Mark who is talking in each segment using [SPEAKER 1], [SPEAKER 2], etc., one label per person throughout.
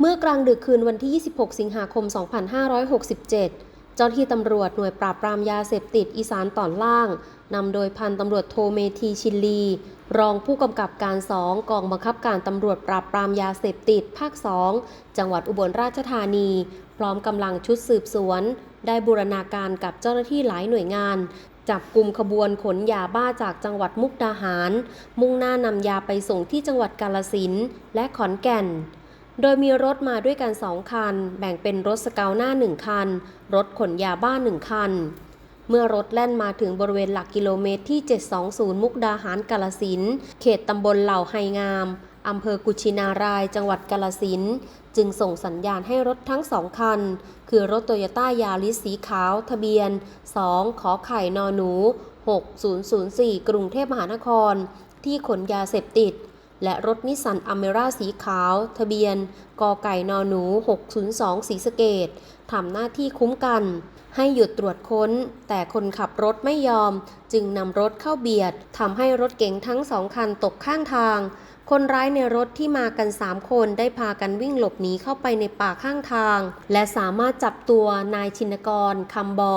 [SPEAKER 1] เมื่อกลางดึกคืนวันที่ 26 สิงหาคม 2567 เจ้าหน้าที่ตำรวจหน่วยปราบปรามยาเสพติดอีสานตอนล่าง นำโดยพันตำรวจโทเมธีชินลี รองผู้กำกับการ 2 กองบังคับการตำรวจปราบปรามยาเสพติดภาค 2 จังหวัดอุบลราชธานี พร้อมกำลังชุดสืบสวน ได้บูรณาการกับเจ้าหน้าที่หลายหน่วยงาน จับกลุ่มขบวนขนยาบ้าจากจังหวัดมุกดาหาร มุ่งหน้านำยาไปส่งที่จังหวัดกาลสินและขอนแก่น โดยมีรถมาด้วยกันสองคัน แบ่งเป็นรถสเกาหน้าหนึ่งคัน รถขนยาบ้าหนึ่งคัน เมื่อรถแล่นมาถึงบริเวณหลักกิโลเมตรที่ 720 มุกดาหารกาลสินเขตตำบลเหล่าไฮงามอำเภอกุชินาราย จังหวัดกาลสินจึงส่งสัญญาณให้รถทั้งสองคัน คือรถโตโยต้ายาริสสีขาวทะเบียน 2 ขอไข่นอหนู 6004 กรุงเทพมหานคร ที่ขนยาเสพติด และรถนิสสันอเมร่าสีขาว ทะเบียน กไก่นอหนู 602 สีสเกตทำหน้าที่คุ้มกัน ให้หยุดตรวจค้น แต่คนขับรถไม่ยอม จึงนำรถเข้าเบียดทำให้รถเก๋งทั้งสองคันตกข้างทาง คนร้ายในรถที่มากัน 3 คนได้พากันวิ่งหลบหนีเข้าไปในป่าข้างทาง และสามารถจับตัวนายชินกรคำบอ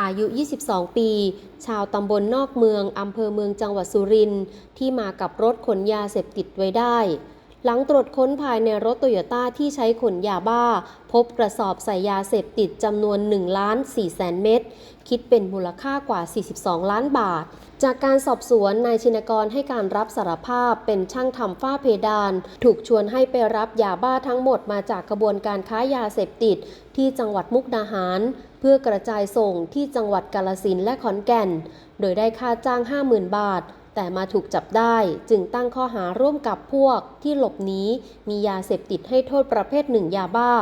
[SPEAKER 1] อายุ 22 ปี ชาวตำบลนอกเมืองอำเภอเมืองจังหวัดสุรินทร์ที่มากับรถขนยาเสพติดไว้ได้ หลังตรวจค้นภายในรถโตโยต้าที่ใช้ขนยาบ้า พบกระสอบใส่ยาเสพติดจำนวน1ล้าน4แสนเม็ดคิดเป็นมูลค่ากว่า 42 ล้านบาท จากการสอบสวน นายชินกรให้การรับสารภาพเป็นช่างทำฝ้าเพดาน ถูกชวนให้ไปรับยาบ้าทั้งหมดมาจากกระบวนการค้ายาเสพติด ที่จังหวัดมุกดาหาร เพื่อกระจายส่งที่จังหวัดกาลสินและขอนแก่น โดยได้ค่าจ้าง 50,000 บาท แต่มาถูกจับได้จึงตั้งข้อหาร่วมกับพวกที่หลบหนีมียาเสพติดให้โทษประเภทหนึ่งยาบ้า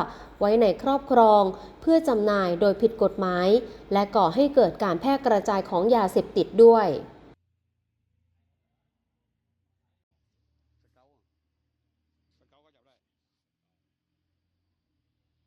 [SPEAKER 1] ไว้ในครอบครอง เพื่อจำหน่ายโดยผิดกฎหมาย และก่อให้เกิดการแพร่กระจายของยาเสพติดด้วย